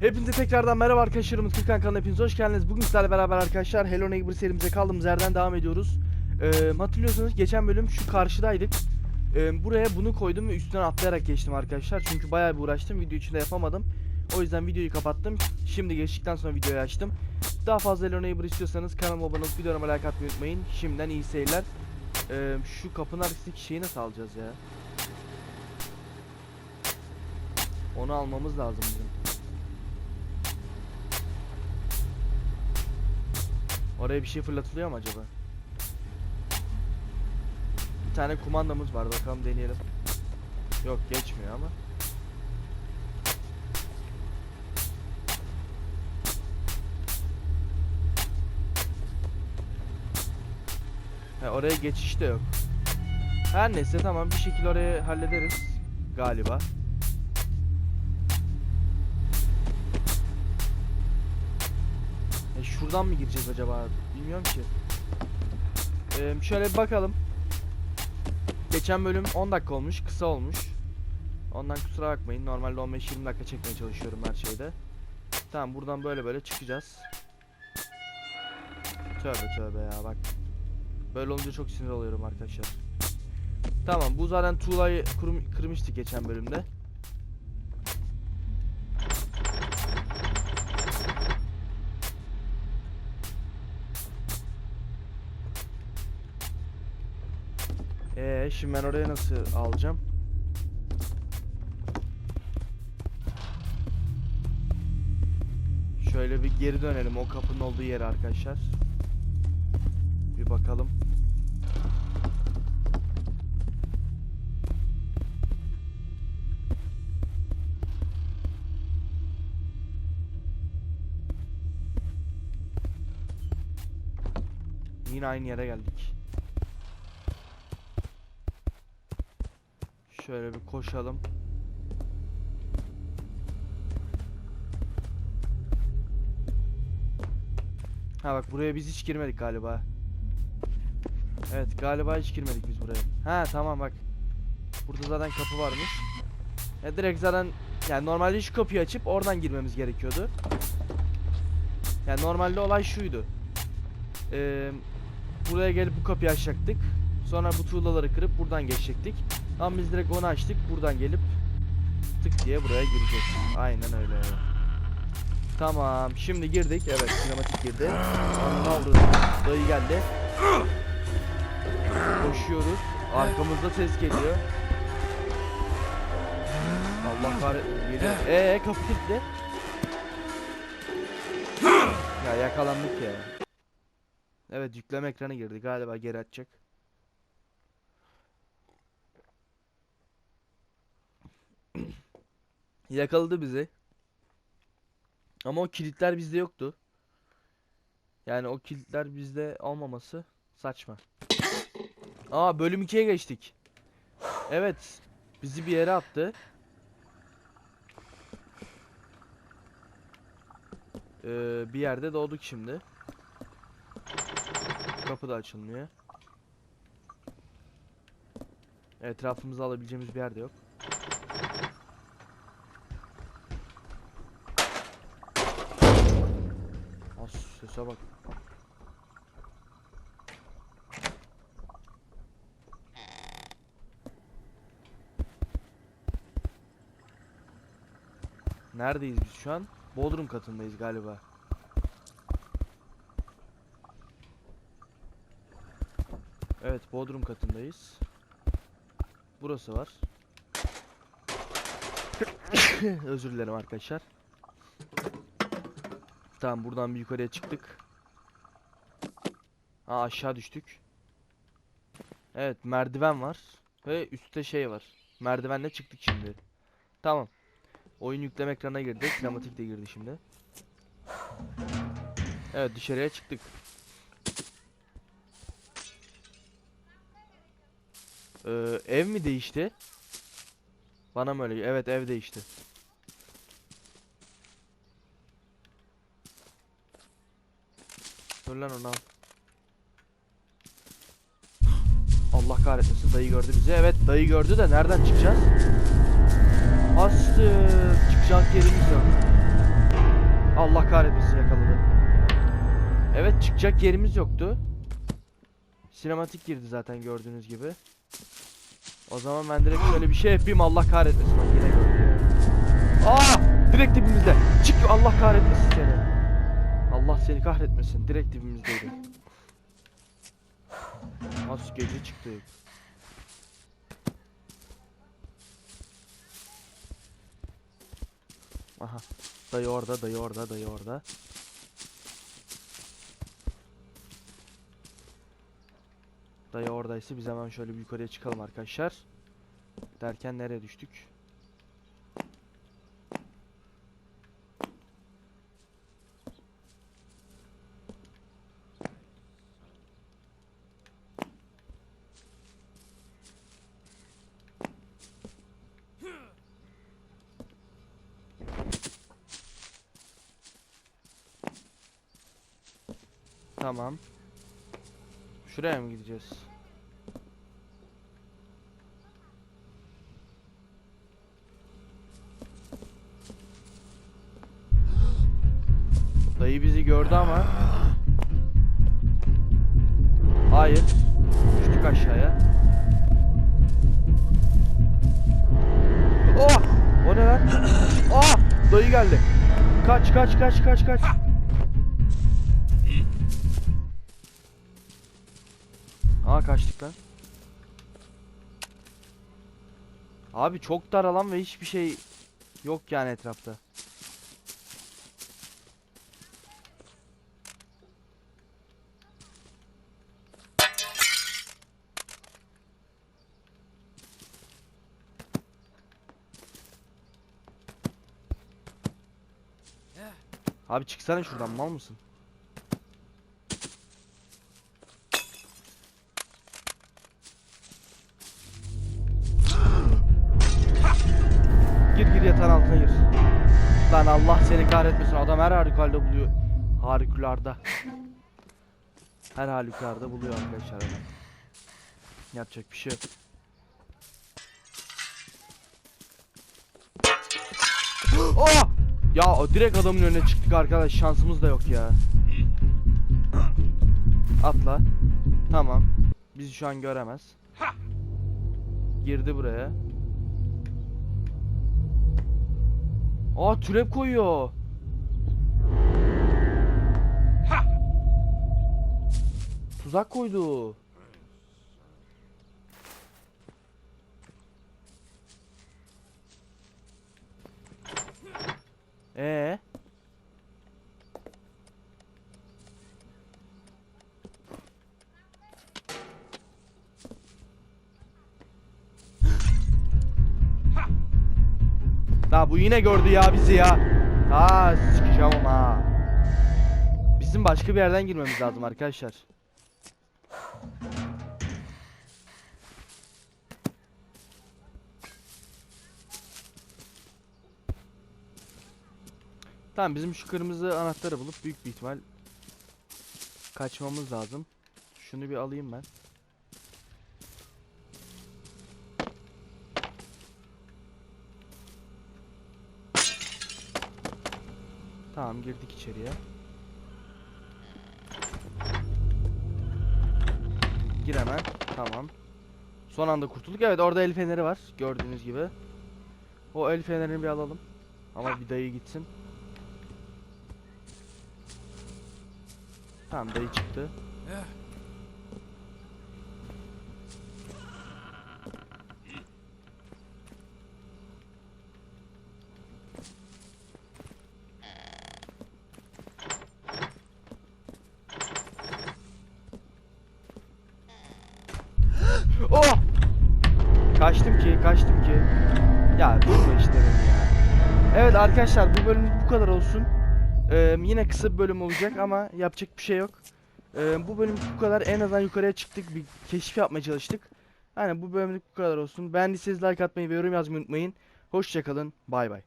Hepinize tekrardan merhaba arkadaşlarım. Mutlu kanalına hepiniz hoş geldiniz. Bugün sizlerle beraber arkadaşlar Hello Neighbor serimize kaldığımız yerden devam ediyoruz. Ee, hatırlıyorsanız geçen bölüm şu karşıdaydık. Ee, buraya bunu koydum ve üstünden atlayarak geçtim arkadaşlar. Çünkü bayağı bir uğraştım. Video içinde yapamadım. O yüzden videoyu kapattım. Şimdi geçtikten sonra videoyu açtım. Daha fazla Hello Neighbor istiyorsanız kanalıma abone olup videoma like atmayı unutmayın. Şimdiden iyi seyirler. Ee, şu kapının arkasındaki şeyi nasıl alacağız ya? Onu almamız lazım bizim. Oraya bir şey fırlatılıyor mu acaba? Bir tane kumandamız var bakalım deneyelim. Yok geçmiyor ama. He, oraya geçiş de yok. Her neyse tamam bir şekilde orayı hallederiz galiba. E şuradan mı gireceğiz acaba? Bilmiyorum ki. Ee, şöyle bir bakalım. Geçen bölüm 10 dakika olmuş, kısa olmuş. Ondan kusura bakmayın. Normalde 15-20 dakika çekmeye çalışıyorum her şeyde. Tamam buradan böyle böyle çıkacağız. Tövbe tövbe ya bak. Böyle olunca çok sinir oluyorum arkadaşlar. Tamam bu zaten tuğlayı kırmıştık geçen bölümde. Ee, şimdi ben oraya nasıl alacağım? Şöyle bir geri dönelim o kapının olduğu yere arkadaşlar. Bir bakalım. Yine aynı yere geldik. Şöyle bir koşalım. Ha bak buraya biz hiç girmedik galiba. Evet galiba hiç girmedik biz buraya. Ha tamam bak. Burada zaten kapı varmış. Ya direkt zaten yani normalde şu kapıyı açıp oradan girmemiz gerekiyordu. Yani normalde olay şuydu. Ee, buraya gelip bu kapıyı açacaktık. Sonra bu tuğlaları kırıp buradan geçecektik. Ama biz direkt onu açtık. Buradan gelip tık diye buraya gireceğiz. Aynen öyle. Tamam. Şimdi girdik. Evet sinematik girdi. Anına oldu. Dayı geldi. Koşuyoruz. Arkamızda ses geliyor. Allah kahretsin. Eee kapı kilitli. Ya yakalandık ya. Evet yükleme ekranı girdi. Galiba geri açacak. Yakaladı bizi. Ama o kilitler bizde yoktu. Yani o kilitler bizde olmaması saçma. Aa bölüm 2'ye geçtik. Evet. Bizi bir yere attı. Ee, bir yerde doğduk şimdi. Kapı da açılmıyor. Etrafımızı alabileceğimiz bir yerde yok. Sese bak. Neredeyiz biz şu an? Bodrum katındayız galiba. Evet, Bodrum katındayız. Burası var. Özür dilerim arkadaşlar. Tamam buradan bir yukarıya çıktık. Aa aşağı düştük. Evet merdiven var. Ve üstte şey var. Merdivenle çıktık şimdi. Tamam. Oyun yükleme ekranına girdik. Dramatik de girdi şimdi. Evet dışarıya çıktık. Ee, ev mi değişti? Bana mı öyle? Evet ev değişti. Dur lan. Allah kahretmesin dayı gördü bizi. Evet dayı gördü de nereden çıkacağız? Aslı çıkacak yerimiz yok. Allah kahretmesin yakaladı. Evet çıkacak yerimiz yoktu. Sinematik girdi zaten gördüğünüz gibi. O zaman ben direkt şöyle bir şey yapayım Allah kahretmesin bak yine gördü. Aa! Direkt dibimizde. Çık Allah kahretmesin seni. Allah seni kahretmesin. Direkt dibimizdeydi. Nasıl gece çıktı. Aha. Dayı orada, dayı orada, dayı orada. Dayı oradaysa biz hemen şöyle bir yukarıya çıkalım arkadaşlar. Derken nereye düştük? Tamam. Şuraya mı gideceğiz? Dayı bizi gördü ama Hayır Düştük aşağıya Oh! O ne lan? Oh! Dayı geldi Kaç kaç kaç kaç kaç Aa kaçtık lan. Abi çok dar alan ve hiçbir şey yok yani etrafta. Abi çıksana şuradan mal mısın? Lan Allah seni kahretmesin adam her harikulade buluyor. Harikulada. Her halükarda buluyor arkadaşlar adam. Yapacak bir şey yok. Oh! Ya direkt adamın önüne çıktık arkadaş şansımız da yok ya. Atla. Tamam. Bizi şu an göremez. Girdi buraya. 어, 아 드랩코이어 부사코이드 Daha bu yine gördü ya bizi ya. Sikeceğim ama. ha. Bizim başka bir yerden girmemiz lazım arkadaşlar. Tamam bizim şu kırmızı anahtarı bulup büyük bir ihtimal kaçmamız lazım. Şunu bir alayım ben. Tamam girdik içeriye. Gir hemen. Tamam. Son anda kurtulduk. Evet orada el feneri var. Gördüğünüz gibi. O el fenerini bir alalım. Ama bir dayı gitsin. Tamam dayı çıktı. Oh! Kaçtım ki, kaçtım ki. Ya durma işte beni ya. Evet arkadaşlar bu bölüm bu kadar olsun. Ee, yine kısa bir bölüm olacak ama yapacak bir şey yok. Ee, bu bölüm bu kadar. En azından yukarıya çıktık. Bir keşif yapmaya çalıştık. Yani bu bölümlük bu kadar olsun. Beğendiyseniz like atmayı ve yorum yazmayı unutmayın. Hoşçakalın. Bay bay.